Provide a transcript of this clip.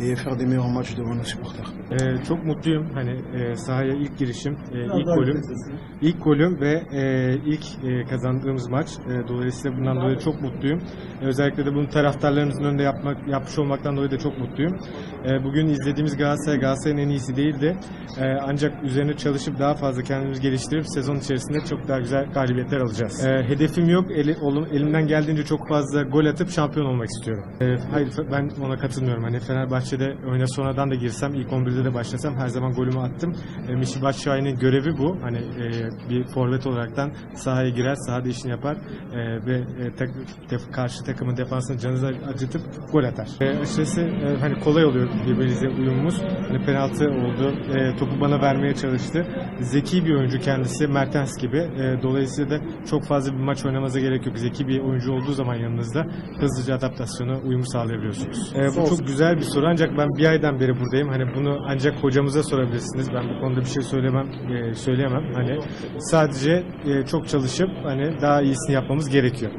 et faire des meilleurs matchs devant nos supporters. Ee, çok mutluyum. Hani e, sahaya ilk girişim, e, ilk golüm, ilk golüm ve e, ilk e, kazandığımız maç. E, dolayısıyla bundan dolayı çok mutluyum. E, özellikle de bunu taraftarlarımızın önünde yapmak, yapmış olmaktan dolayı da çok mutluyum. E, bugün izlediğimiz Galatasaray, Galatasaray'ın en iyisi değildi. E, ancak üzerine çalışıp daha fazla kendimizi geliştirip sezon içerisinde çok daha güzel galibiyetler alacağız. E, hedefim yok. Eli, olum, elimden geldiğince çok fazla gol atıp şampiyon olmak istiyorum. E, hayır ben ona katılmıyorum. Hani Fenerbahçe'de oyuna sonradan da girsem, ilk 11'de de başlasam her zaman golümü attım. E, Mişi Başşahin'in görevi bu. Hani e, bir forvet olaraktan sahaya girer, sahada işini yapar e, ve e, tek, def- karşı takımın defansını canınızı acıtıp gol atar. E, açıkçası e, hani kolay oluyor birbirimize uyumumuz. Hani penaltı oldu. E, topu bana vermeye çalıştı. Zeki bir oyuncu kendisi. Mertens gibi. E, dolayısıyla da çok fazla bir maç oynamanıza gerek yok. Zeki bir oyuncu olduğu zaman yanınızda hızlıca adaptasyonu, uyumu sağlayabiliyorsunuz. E, bu çok güzel bir soru ancak ben bir aydan beri buradayım. Hani bunu ancak hocamıza sorabilirsiniz. Ben bu konuda bir şey söylemem, e, söyleyemem. Hani sadece e, çok çalışıp hani daha iyisini yapmamız gerekiyor.